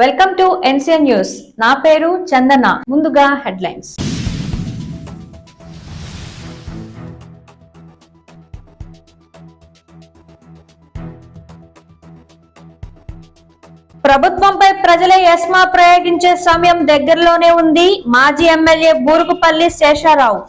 Welcome to NCN news. నా పేరు చందన. ముందుగా హెడ్లైన్స్. ప్రభుత్వంపై ప్రజలే ఎస్మా ప్రయోగించే సమయం దగ్గరలోనే ఉంది. మాజీ ఎమ్మెల్యే బూరుగుపల్లి శేషారావు.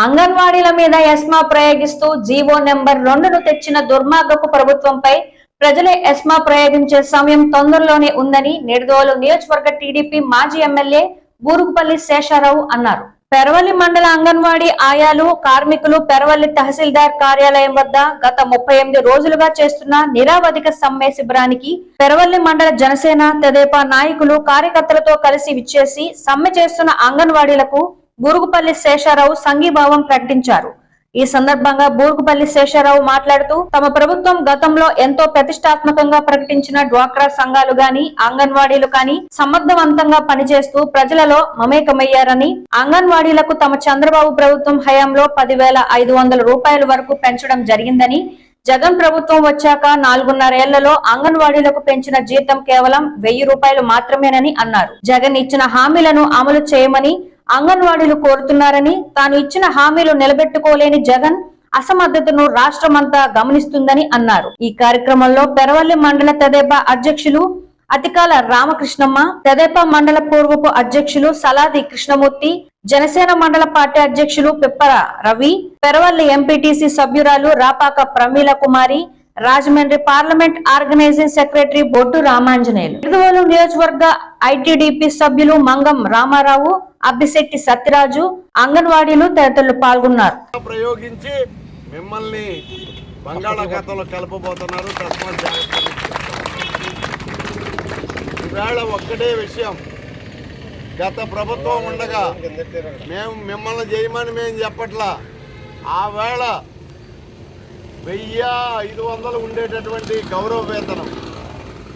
అంగన్వాడీల మీద ఎస్మా ప్రయోగిస్తూ జీవో నెంబర్ రెండును తెచ్చిన దుర్మార్గపు ప్రభుత్వంపై ప్రజలే ఎస్మా ప్రయోగించే సమయం తొందరలోనే ఉందని నిడదోలు నియోజకవర్గ టీడీపీ మాజీ ఎమ్మెల్యే బూరుగుపల్లి శేషారావు అన్నారు. పెరవల్లి మండల అంగన్వాడీ ఆయాలు కార్మికులు పెరవల్లి తహసీల్దార్ కార్యాలయం వద్ద గత ముప్పై ఎనిమిది రోజులుగా చేస్తున్న నిరావధిక సమ్మె శిబిరానికి పెరవల్లి మండల జనసేన తెదేపా నాయకులు కార్యకర్తలతో కలిసి విచ్చేసి సమ్మె చేస్తున్న అంగన్వాడీలకు బూరుగుపల్లి శేషారావు సంఘీభావం ప్రకటించారు. ఈ సందర్భంగా బూరుగుపల్లి శేషారావు మాట్లాడుతూ తమ ప్రభుత్వం గతంలో ఎంతో ప్రతిష్టాత్మకంగా ప్రకటించిన డ్వాక్రా సంఘాలు గాని అంగన్వాడీలు కానీ సమర్థవంతంగా పనిచేస్తూ ప్రజలలో మమేకమయ్యారని అంగన్వాడీలకు తమ చంద్రబాబు ప్రభుత్వం హయాంలో పదివేల ఐదు వందల రూపాయల వరకు పెంచడం జరిగిందని జగన్ ప్రభుత్వం వచ్చాక నాలుగున్నరేళ్ళలో అంగన్వాడీలకు పెంచిన జీతం కేవలం వెయ్యి రూపాయలు మాత్రమేనని అన్నారు. జగన్ ఇచ్చిన హామీలను అమలు చేయమని అంగన్వాడీలు కోరుతున్నారని తాను ఇచ్చిన హామీలు నిలబెట్టుకోలేని జగన్ అసమర్థతను రాష్ట్రమంతా గమనిస్తుందని అన్నారు. ఈ కార్యక్రమంలో పెరవల్లి మండల తెదేపా అధ్యక్షులు అతికాల రామకృష్ణమ్మ తెదేపా మండల పూర్వపు అధ్యక్షులు సలాది కృష్ణమూర్తి జనసేన మండల పార్టీ అధ్యక్షులు పిప్పర రవి పెరవల్లి ఎంపీటీసీ సభ్యురాలు Rapaka Pramila Kumari Rajahmundry parliament organising secretary Boddu Ramanjaneyulu. నియోజకవర్గ ఐటీడీపీ సభ్యులు మంగం రామారావు అబ్బిశెట్టి సత్యరాజు అంగన్వాడీలు తదితరులు పాల్గొన్నారు. ప్రయోగించి మిమ్మల్ని బంగాళాఖాతంలో కలపబోతున్నారు. ఈవేళ ఒక్కటే విషయం. గత ప్రభుత్వం ఉండగా మేము మిమ్మల్ని చేయమని మేము చెప్పట్లా. ఆ వేళ వెయ్యి ఐదు వందలు ఉండేటటువంటి గౌరవ వేతనం.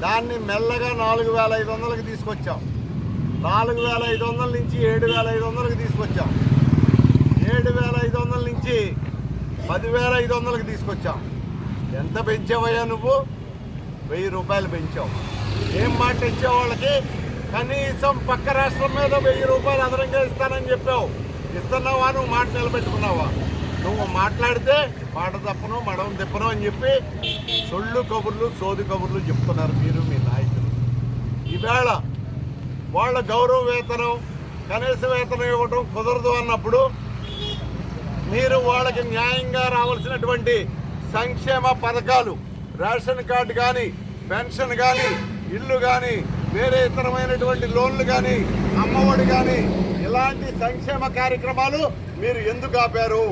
దాన్ని మెల్లగా నాలుగు వేల ఐదు వందలకు తీసుకొచ్చాం. నాలుగు వేల ఐదు వందల నుంచి ఏడు వేల ఐదు వందలకు తీసుకొచ్చాం. ఏడు వేల ఐదు వందల నుంచి పదివేల ఐదు వందలకు తీసుకొచ్చాం. ఎంత పెంచావయ్యా నువ్వు? వెయ్యి రూపాయలు పెంచావు ఏం మాట ఇచ్చేవాళ్ళకి కనీసం పక్క రాష్ట్రం మీద వెయ్యి రూపాయలు అదనంగా ఇస్తానని చెప్పావు. ఇస్తున్నావా నువ్వు? మాట నిలబెట్టుకున్నావా? నువ్వు మాట్లాడితే మాట తప్పను మడం తిప్పను అని చెప్పి సొళ్ళు కబుర్లు సోది కబుర్లు చెప్తున్నారు మీరు మీ నాయకులు. ఈవేళ వాళ్ళ గౌరవ వేతనం కనీస వేతనం ఇవ్వడం కుదరదు అన్నప్పుడు మీరు వాళ్ళకి న్యాయంగా రావాల్సినటువంటి సంక్షేమ పథకాలు రేషన్ కార్డు కానీ పెన్షన్ కానీ ఇల్లు కానీ వేరే ఇతరమైనటువంటి లోన్లు కానీ అమ్మఒడి కానీ ఇలాంటి సంక్షేమ కార్యక్రమాలు మీరు ఎందుకు ఆపారు?